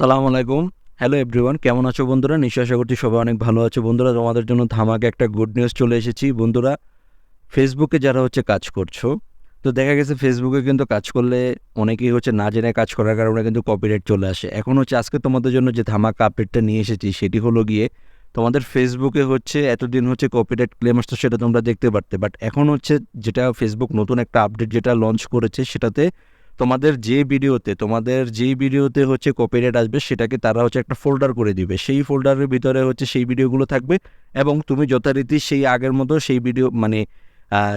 আসসালামু আলাইকুম। Hello everyone কেমন আছো বন্ধুরা? নিশ্চয় আশা করছি সবাই অনেক ভালো আছো। বন্ধুরা, তোমাদের জন্য ধামাকে একটা গুড নিউজ চলে এসেছি। বন্ধুরা ফেসবুকে যারা হচ্ছে কাজ করছ, তো দেখা গেছে ফেসবুকে কিন্তু কাজ করলে অনেকেই হচ্ছে না জেনে কাজ করার কারণে কিন্তু কপিরাইট চলে আসে। এখন হচ্ছে আজকে তোমাদের জন্য যে ধামাকা আপডেটটা নিয়ে এসেছি, সেটি হলো গিয়ে তোমাদের ফেসবুকে হচ্ছে এতদিন হচ্ছে কপিরাইট ক্লেম আসতো, সেটা তোমরা দেখতে পারতে। বাট এখন হচ্ছে যেটা ফেসবুক নতুন একটা আপডেট যেটা লঞ্চ করেছে, সেটাতে তোমাদের যে ভিডিওতে, তোমাদের যেই ভিডিওতে হচ্ছে কপিরাইট আসবে, সেটাকে তারা হচ্ছে একটা ফোল্ডার করে দিবে। সেই ফোল্ডারের ভিতরে হচ্ছে সেই ভিডিওগুলো থাকবে এবং তুমি যথারীতি সেই আগের মতো সেই ভিডিও মানে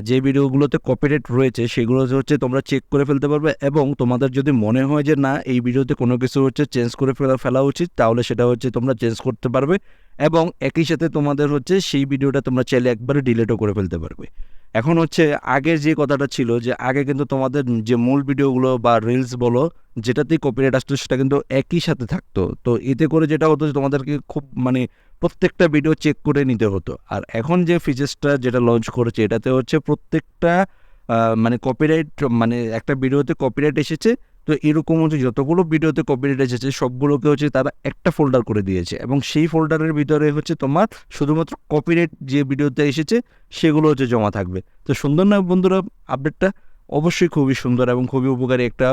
যে ভিডিওগুলোতে কপিরাইট রয়েছে, সেগুলো হচ্ছে তোমরা চেক করে ফেলতে পারবে এবং তোমাদের যদি মনে হয় যে না, এই ভিডিওতে কোনো কিছু হচ্ছে চেঞ্জ করে ফেলা ফেলা উচিত, তাহলে সেটা হচ্ছে তোমরা চেঞ্জ করতে পারবে। এবং একই সাথে তোমাদের হচ্ছে সেই ভিডিওটা তোমরা চাইলে একবারে ডিলেটও করে ফেলতে পারবে। এখন হচ্ছে আগের যে কথাটা ছিল যে আগে কিন্তু তোমাদের যে মূল ভিডিওগুলো বা রিলস বলো, যেটাতেই কপিরাইট আসতো সেটা কিন্তু একই সাথে থাকতো। তো এতে করে যেটা হতো তোমাদেরকে খুব মানে প্রত্যেকটা ভিডিও চেক করে নিতে হতো। আর এখন যে ফিচার্সটা যেটা লঞ্চ করেছে, এটাতে হচ্ছে প্রত্যেকটা মানে কপিরাইট মানে একটা ভিডিওতে কপিরাইট এসেছে। তো এরকম হচ্ছে যতগুলো ভিডিওতে কপিরাইট এসেছে, সবগুলোকে হচ্ছে তারা একটা ফোল্ডার করে দিয়েছে এবং সেই ফোল্ডারের ভিতরে হচ্ছে তোমার শুধুমাত্র কপিরাইট যে ভিডিওতে এসেছে, সেগুলো হচ্ছে জমা থাকবে। তো সুন্দর না বন্ধুরা আপডেটটা অবশ্যই খুবই সুন্দর এবং খুবই উপকারী একটা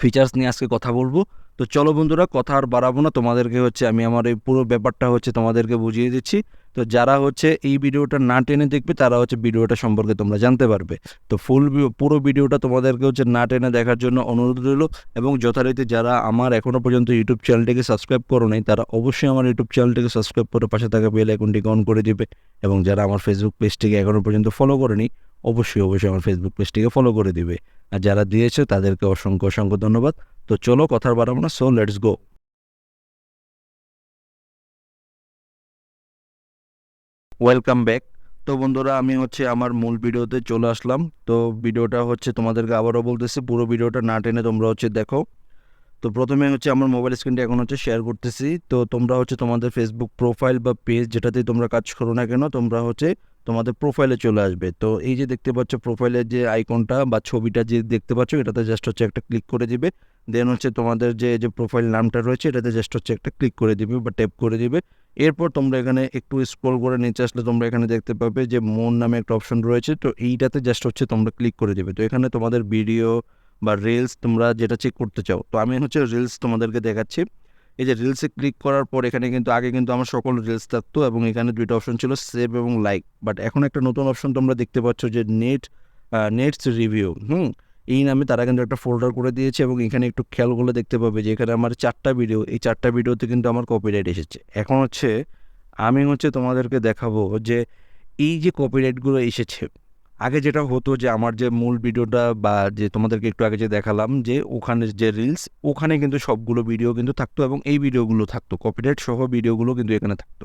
ফিচার্স নিয়ে আজকে কথা বলব। তো চলো বন্ধুরা, কথা আর বাড়াবো না, তোমাদেরকে হচ্ছে আমি আমার এই পুরো ব্যাপারটা হচ্ছে তোমাদেরকে বুঝিয়ে দিচ্ছি। তো যারা হচ্ছে এই ভিডিওটা না টেনে দেখবে, তারা হচ্ছে ভিডিওটা সম্পর্কে তোমরা জানতে পারবে। তো ফুল পুরো ভিডিওটা তোমাদেরকে হচ্ছে না টেনে দেখার জন্য অনুরোধ রইল এবং যথারীতি যারা আমার এখনও পর্যন্ত ইউটিউব চ্যানেলটিকে সাবস্ক্রাইব করো নাই, তারা অবশ্যই আমার ইউটিউব চ্যানেলটিকে সাবস্ক্রাইব করে পাশে থাকা বেল আইকনটিকে অন করে দিবে এবং যারা আমার ফেসবুক পেজটিকে এখনও পর্যন্ত ফলো করেনি, অবশ্যই অবশ্যই আমার ফেসবুক পেজটিকে ফলো করে দিবে। আর যারা দিয়েছে, তাদেরকে অসংখ্য অসংখ্য ধন্যবাদ। তো চলো কথার বাড়াবো না so let's go welcome back তো বন্ধুরা, আমি হচ্ছে আমার মূল ভিডিওতে চলে আসলাম। তো ভিডিওটা হচ্ছে তোমাদেরকে আবারও বলতেছি, পুরো ভিডিওটা না টেনে তোমরা হচ্ছে দেখো। তো প্রথমে হচ্ছে আমার মোবাইল স্ক্রিনটা এখন হচ্ছে শেয়ার করতেছি। তো তোমরা হচ্ছে তোমাদের ফেসবুক প্রোফাইল বা পেজ যেটাতে তোমরা কাজ করো না কেন, তোমরা হচ্ছে তোমাদের প্রোফাইলে চলে আসবে। তো এই যে দেখতে পাচ্ছ প্রোফাইলের যে আইকনটা বা ছবিটা যে দেখতে পাচ্ছ, এটাতে জাস্ট হচ্ছে একটা ক্লিক করে দিবে। দেন হচ্ছে তোমাদের যে যে প্রোফাইল নামটা রয়েছে, এটাতে জাস্ট হচ্ছে একটা ক্লিক করে দিবে বা ট্যাপ করে দিবে। এরপর তোমরা এখানে একটু স্ক্রল করে নিচে আসলে তোমরা এখানে দেখতে পাবে যে মোর নামে একটা অপশন রয়েছে। তো এইটাতে জাস্ট হচ্ছে তোমরা ক্লিক করে দিবে। তো এখানে তোমাদের ভিডিও বা রিলস তোমরা যেটা চেক করতে চাও। তো আমি হচ্ছে রিলস তোমাদেরকে দেখাচ্ছি। এই যে রিলসে ক্লিক করার পর এখানে কিন্তু, আগে কিন্তু আমার সকল রিলস থাকতো এবং এখানে দুইটা অপশন ছিল সেভ এবং লাইক বাট এখন একটা নতুন অপশন তোমরা দেখতে পাচ্ছ যে নেট নেটস রিভিউ হুম? এই নামে তারা কিন্তু একটা ফোল্ডার করে দিয়েছে এবং এখানে একটু খেয়াল করলে দেখতে পাবে যে এখানে আমার চারটা ভিডিও এই চারটা ভিডিওতে কিন্তু আমার কপিরাইট এসেছে। এখন হচ্ছে আমি হচ্ছে তোমাদেরকে দেখাবো যে এই যে কপিরাইটগুলো এসেছে, আগে যেটা হতো যে আমার যে মূল ভিডিওটা বা যে তোমাদেরকে একটু আগে যে দেখালাম যে ওখানে যে রিলস ওখানে কিন্তু সবগুলো ভিডিও কিন্তু থাকতো এবং এই ভিডিওগুলো থাকতো কপিরাইট সহ ভিডিওগুলো কিন্তু এখানে থাকতো।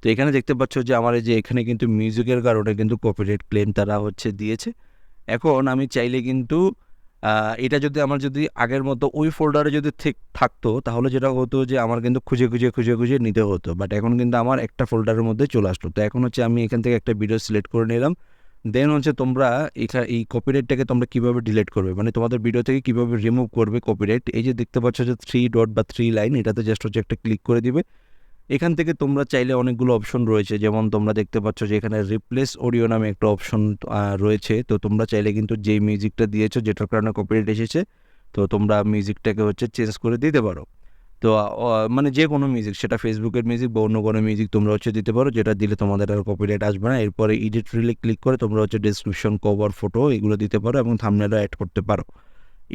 তো এখানে দেখতে পাচ্ছ যে আমার এই যে এখানে কিন্তু মিউজিকের কারণে কিন্তু কপিরাইট ক্লেম তারা হচ্ছে দিয়েছে। এখন আমি চাইলে কিন্তু এটা যদি আমার যদি আগের মতো ওই ফোল্ডারে যদি ঠিক থাকতো, তাহলে যেটা হতো যে আমার কিন্তু খুঁজে খুঁজে খুঁজে খুঁজে নিতে হতো। বাট এখন কিন্তু আমার একটা ফোল্ডারের মধ্যে চলে আসলো। তো এখন হচ্ছে আমি এখান থেকে একটা ভিডিও সিলেক্ট করে নিলাম। দেন হচ্ছে তোমরা এখানে এই কপিরাইটটাকে তোমরা কীভাবে ডিলিট করবে? মানে তোমাদের ভিডিও থেকে কীভাবে রিমুভ করবে কপিরাইট এই যে দেখতে পাচ্ছ যে থ্রি ডট বা থ্রি লাইন এটাতে জাস্ট হচ্ছে একটা ক্লিক করে দিবে। এখান থেকে তোমরা চাইলে অনেকগুলো অপশন রয়েছে। যেমন তোমরা দেখতে পাচ্ছ যে এখানে রিপ্লেস অডিও নামে একটা অপশন রয়েছে। তো তোমরা চাইলে কিন্তু যেই মিউজিকটা দিয়েছ, যেটার কারণে কপিরাইট এসেছে, তো তোমরা মিউজিকটাকে হচ্ছে চেঞ্জ করে দিতে পারো। তো মানে যে কোনো মিউজিক সেটা ফেসবুকের মিউজিক বা অন্য কোনো মিউজিক তোমরা হচ্ছে দিতে পারো, যেটা দিলে তোমাদের আর কপিরাইট আসবে না। এরপরে এডিট রিলে ক্লিক করে তোমরা হচ্ছে ডিসক্রিপশন কভার ফটো এগুলো দিতে পারো এবং থামনেলও অ্যাড করতে পারো।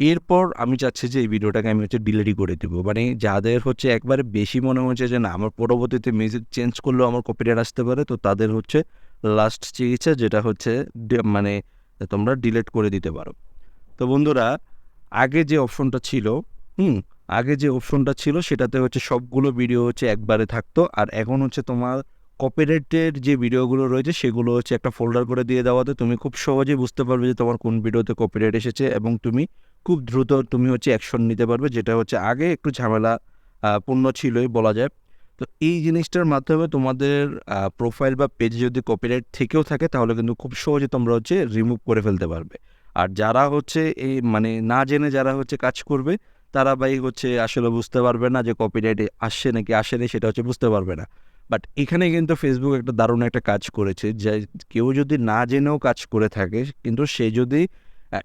এরপর আমি চাচ্ছি যে এই ভিডিওটাকে আমি হচ্ছে ডিলিটই করে দেবো। মানে যাদের হচ্ছে একবারে বেশি মনে হচ্ছে যে না, আমার পরবর্তীতে মিউজিক চেঞ্জ করলেও আমার কপিরাইট আসতে পারে, তো তাদের হচ্ছে লাস্ট চিকিৎসা যেটা হচ্ছে মানে তোমরা ডিলিট করে দিতে পারো। তো বন্ধুরা, আগে যে অপশনটা ছিল, হুম, আগে যে অপশনটা ছিল সেটাতে হচ্ছে সবগুলো ভিডিও হচ্ছে একবারে থাকতো। আর এখন হচ্ছে তোমার কপিরাইটের যে ভিডিওগুলো রয়েছে সেগুলো হচ্ছে একটা ফোল্ডার করে দিয়ে দেওয়াতে তুমি খুব সহজেই বুঝতে পারবে যে তোমার কোন ভিডিওতে কপিরাইট এসেছে এবং তুমি খুব দ্রুত তুমি হচ্ছে অ্যাকশন নিতে পারবে, যেটা হচ্ছে আগে একটু ঝামেলা পূর্ণ ছিলই বলা যায়। তো এই জিনিসটার মাধ্যমে তোমাদের প্রোফাইল বা পেজে যদি কপিরাইট থেকেও থাকে, তাহলে কিন্তু খুব সহজে তোমরা হচ্ছে রিমুভ করে ফেলতে পারবে। আর যারা হচ্ছে এই মানে না জেনে যারা হচ্ছে কাজ করবে, তারা ভাই হচ্ছে আসলে বুঝতে পারবে না যে কপিরাইট আসছে নাকি আসেনি, সেটা হচ্ছে বুঝতে পারবে না। বাট এখানে কিন্তু ফেসবুক একটা দারুণ একটা কাজ করেছে, যে কেউ যদি না জেনেও কাজ করে থাকে, কিন্তু সে যদি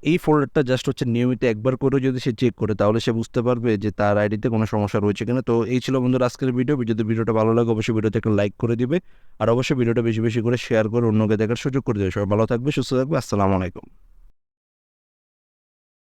এই ফোল্ডারটা জাস্ট হচ্ছে নিয়মিত একবার করে যদি সে চেক করে, তাহলে সে বুঝতে পারবে যে তার আইডিতে কোনো সমস্যা রয়েছে কিনা। তো এই ছিল বন্ধুরা আজকের ভিডিও যদি ভিডিওটা ভালো লাগে, অবশ্যই ভিডিওতে একটা লাইক করে দিবে। আর অবশ্যই ভিডিওটা বেশি বেশি করে শেয়ার করে অন্যকে দেখার সুযোগ করে দেবে। সবাই ভালো থাকবে, সুস্থ থাকবে। আসসালামু আলাইকুম।